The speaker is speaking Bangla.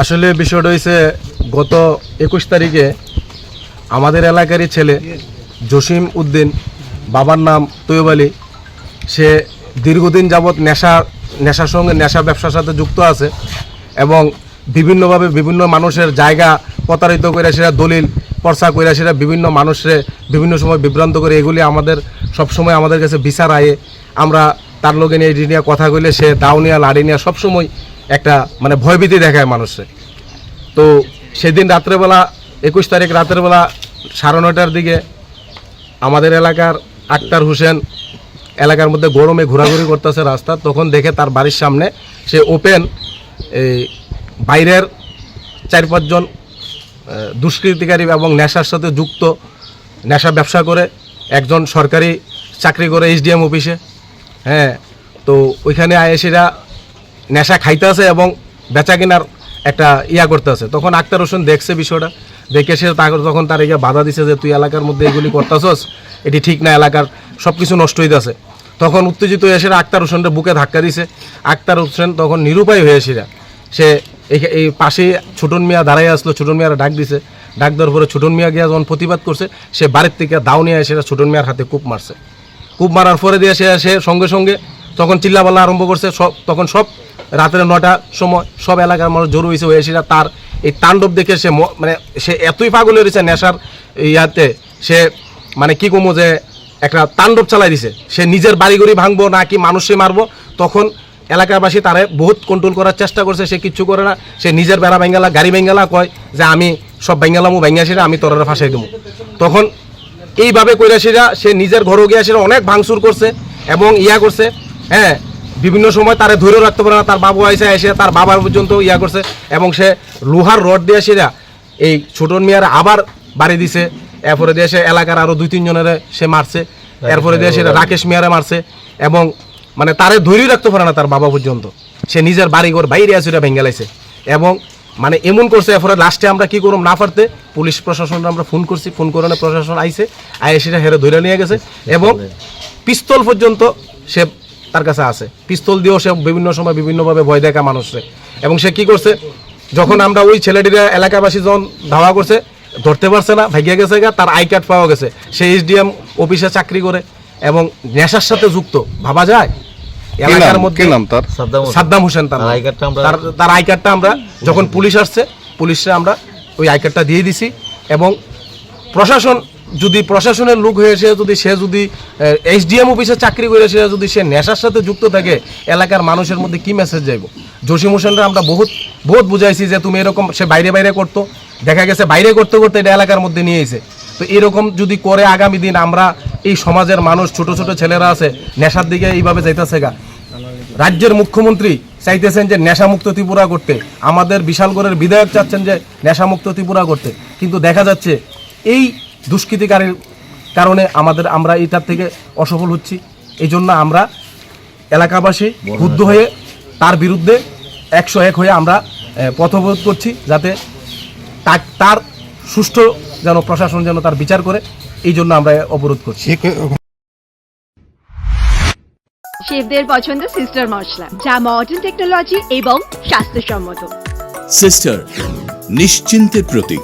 আসলে বিষয়টা হয়েছে গত একুশ তারিখে আমাদের এলাকারই ছেলে জসিম উদ্দিন, বাবার নাম তৈয়ব আলী, সে দীর্ঘদিন যাবৎ নেশা, নেশার সঙ্গে নেশা ব্যবসার সাথে যুক্ত আছে এবং বিভিন্নভাবে বিভিন্ন মানুষের জায়গা প্রতারিত করে সেটা দলিল, পর্চা করে সেটা বিভিন্ন মানুষের বিভিন্ন সময় বিভ্রান্ত করে, এগুলি আমাদের সবসময় আমাদের কাছে বিচার আয়ে। আমরা তার লোকে নিয়ে এটি নিয়ে কথা কইলে সে দাও নিয়ে, লাড়ি নিয়ে সবসময় একটা মানে ভয়ভীতি দেখায় মানুষে। তো সেদিন রাত্রেবেলা, একুশ তারিখ রাত্রেবেলা সাড়ে নয়টার দিকে আমাদের এলাকার আক্তার হোসেন এলাকার মধ্যে গরমে ঘোরাঘুরি করতেছে রাস্তা, তখন দেখে তার বাড়ির সামনে সে ওপেন এই বাইরের চার পাঁচজন দুষ্কৃতিকারী এবং নেশার সাথে যুক্ত, নেশা ব্যবসা করে একজন সরকারি চাকরি করে এইচডিএম অফিসে হ্যাঁ তো ওইখানে আয়েসিরা নেশা খাইতেছে এবং বেচা কেনার একটা ইয়া করতেছে তখন আক্তার হোসেন দেখছে বিষয়টা, দেখে সে তখন তার ইয়ে বাধা দিছে যে, তুই এলাকার মধ্যে এগুলি করতেছস, এটি ঠিক না, এলাকার সব কিছু নষ্ট হইতেছে। তখন উত্তেজিত হয়ে এসে আক্তার হোসেনটা বুকে ধাক্কা দিছে। আক্তার হোসেন তখন নিরুপায় হয়ে এসেরা সে এই- পাশে ছোটন মিয়া দাঁড়াই আসলো, ছোটন মিয়ার ডাক দিছে। ডাক দেওয়ার পরে ছোটন মিয়া গিয়া যখন প্রতিবাদ করছে, সে বাড়ির থেকে দাও নিয়ে এসে ছোটন মিয়ার হাতে কূপ মারছে। কূপ মারার পরে দিয়ে সে সে সঙ্গে সঙ্গে তখন চিল্লাপাল্লা আরম্ভ করছে, সব তখন সব রাতের নটা সময় সব এলাকার মানুষ জড়ো হয়েছে হয়ে সেটা তার এই তাণ্ডব দেখে সে মানে সে এতই পাগল হয়েছে নেশার ইয়াতে, সে মানে কি কমো যে একটা তাণ্ডব চালাই দিছে। সে নিজের বাড়িঘড়ি ভাঙবো নাকি মানুষে মারবো, তখন এলাকাবাসী তারে বহুত কন্ট্রোল করার চেষ্টা করছে, সে কিচ্ছু করে না। সে নিজের বেড়া বেঙ্গালা, গাড়ি বেঙ্গালা কয় যে আমি সব বেঙ্গালামু বেঙ্গাসিরা আমি তোরা ফাঁসাই দেবো তখন এইভাবে কৈরাসীরা সে নিজের ঘরও গিয়ে সেটা অনেক ভাঙচুর করছে এবং ইয়া করছে। হ্যাঁ বিভিন্ন সময় তারে ধরে রাখতে পারে না তার বাবু আইসে এসে তার বাবার পর্যন্ত ইয়া করছে এবং সে লোহার রড দিয়ে সেরা এই ছোটন মিয়ার আবার বাড়ি দিছে। এরপরে দিয়ে সে এলাকার আরও দুই তিনজনের সে মারছে। এরপরে দিয়ে সেটা রাকেশ মিয়ারে মারছে এবং মানে তারে ধরেই রাখতে পারে না তার বাবা পর্যন্ত। সে নিজের বাড়ি ঘর বাইরে আসে ভেঙ্গালাইছে এবং মানে এমন করছে এরপরে লাস্টে আমরা কি করব না পারতে পুলিশ প্রশাসনরা আমরা ফোন করছি। ফোন করে প্রশাসন আইছে আইসে সেটা হেরে ধরে নিয়ে গেছে। এবং পিস্তল পর্যন্ত সে তার কাছে আছে। পিস্তল দিয়েও সে বিভিন্ন সময় বিভিন্নভাবে ভয় দেখা মানুষরে এবং সে কি করছে? যখন আমরা ওই ছেলেটিরা এলাকাবাসী যখন ধাওয়া করছে ধরতে পারছে না ভাগিয়ে গেছে গা তার আই কার্ড পাওয়া গেছে। সে এইচডিএম অফিসে চাকরি করে এবং নেশার সাথে যুক্ত। ভাবা যায়? এলাকার মধ্যে কি নাম তার? সাদ্দাম হোসেন। তার তার আই কার্ডটা আমরা- তার তার আই কার্ডটা আমরা যখন পুলিশ আসছে পুলিশে আমরা ওই আই কার্ডটা দিয়ে দিছি। এবং প্রশাসন যদি প্রশাসনের লোক হয়ে সে যদি সে যদি এইচডিএম অফিসে চাকরি করে সে যদি, সে নেশার সাথে যুক্ত থাকে, এলাকার মানুষের মধ্যে কি মেসেজ যাইব? জসিম হোসেনরা আমরা বহুত বহুত বুঝাইছি যে তুমি এরকম, সে বাইরে বাইরে করতো, দেখা গেছে বাইরে করতে করতে এটা এলাকার মধ্যে নিয়ে এসে তো এরকম যদি করে আগামী দিন আমরা এই সমাজের মানুষ, ছোট ছোট ছেলেরা আছে, নেশার দিকে এইভাবে যাইতেছে গা। রাজ্যের মুখ্যমন্ত্রী চাইতেছেন যে নেশামুক্ত ত্রিপুরা করতে। আমাদের বিশালগড়ের বিধায়ক চাচ্ছেন যে নেশামুক্ত ত্রিপুরা করতে। কিন্তু দেখা যাচ্ছে, এই দুষ্কৃতিকারীর কারণে আমাদের আমরা এটার থেকে অসফল হচ্ছি। এই জন্য আমরা এলাকাবাসী ক্ষুব্ধ হয়ে তার বিরুদ্ধে একশো এক হয়ে আমরা পথবোধ করছি যাতে তার সুষ্ঠু যেন প্রশাসন যেন তার বিচার করে এই জন্য আমরা অবরোধ করছি। শেফদের পছন্দ সিস্টার মশলা যা মডার্ন টেকনোলজি এবং স্বাস্থ্যসম্মত। সিস্টার নিশ্চিন্তের প্রতীক।